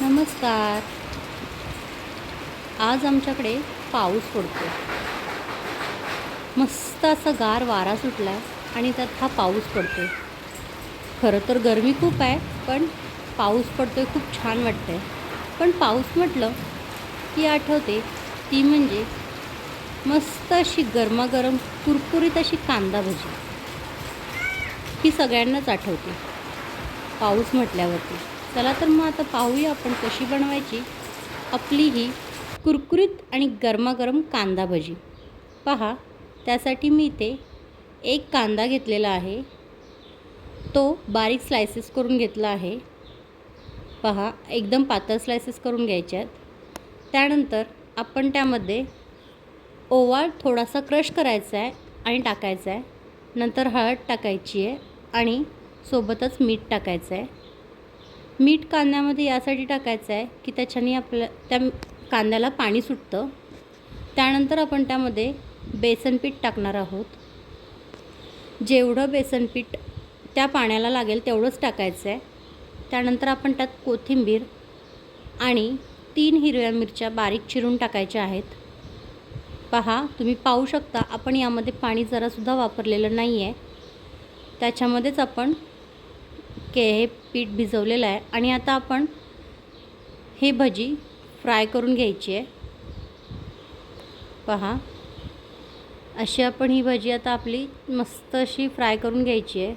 नमस्कार. आज आमच्याकडे पाऊस पडतो मस्त असा गार वारा सुटला आहे आणि त्यात हा पाऊस पडतो खरं तर गरमी खूप आहे पण पाऊस पडतो आहे खूप छान वाटतं आहे पण पाऊस म्हटलं की आठवते ती म्हणजे मस्त अशी गरमागरम कुरकुरीत अशी कांदा भजी. ही सगळ्यांनाच आठवते. पाऊस म्हटल्यावरती. चला तर मग आता पाहूया आपण कशी बनवायची. आपली ही कुरकुरीत आणि गरमागरम कांदा भजी. पहा त्यासाठी मी इथे एक कांदा घेतलेला आहे. तो बारीक स्लायसेस करून घेतला आहे. पहा एकदम पातळ स्लायसेस करून घ्यायचे आहेत त्यानंतर आपण त्यामध्ये ओवा थोडासा क्रश करायचा आहे आणि टाकायचा आहे. नंतर हळद टाकायची आहे आणि सोबतच मीठ टाकायचं आहे. मीठ कांद्यामध्ये यासाठी टाकायचं आहे की त्याच्याने आपल्या त्या कांद्याला पाणी सुटतं. त्यानंतर आपण त्यामध्ये बेसन पीठ टाकणार आहोत. जेवढं बेसन पीठ त्या पाण्याला लागेल तेवढंच टाकायचं आहे. त्यानंतर आपण त्यात कोथिंबीर आणि तीन हिरव्या मिरच्या बारीक चिरून टाकायच्या आहेत. पहा तुम्ही पाहू शकता आपण यामध्ये पाणी जरासुद्धा वापरलेलं नाही आहे त्याच्यामध्येच आपण के हे पीठ भिजवलेलं आहे आणि आता आपण हे भजी फ्राय करून घ्यायची आहे. पहा. अशी आपण ही भजी आता आपली मस्त अशी फ्राय करून घ्यायची आहे.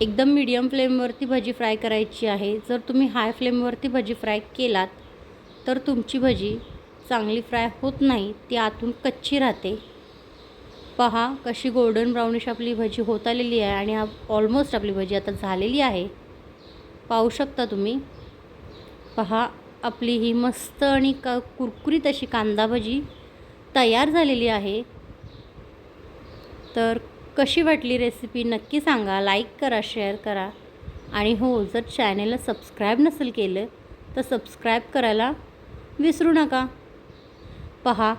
एकदम मीडियम फ्लेमवरती भजी फ्राय करायची आहे. जर तुम्ही हाय फ्लेमवरती भजी फ्राय केलात तर तुमची भजी चांगली फ्राय होत नाही ती आतून कच्ची राहते. पहा कशी गोल्डन ब्राउनिश आपली भजी होत आलेली आहे आणि ऑलमोस्ट आपली भजी आता झालेली आहे. पाहू शकता तुम्ही? पहा आपली ही मस्त आणि क कुरकुरीत अशी कांदा भजी तयार झालेली आहे. तर कशी वाटली रेसिपी नक्की सांगा लाईक करा शेअर करा. आणि हो जर चॅनेलला सबस्क्राईब नसेल केलं तर सबस्क्राईब करायला विसरू नका. पहा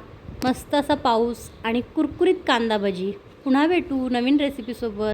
मस्त असा पाऊस आणि कुरकुरीत कांदा भजी पुन्हा भेटू नवीन रेसिपीसोबत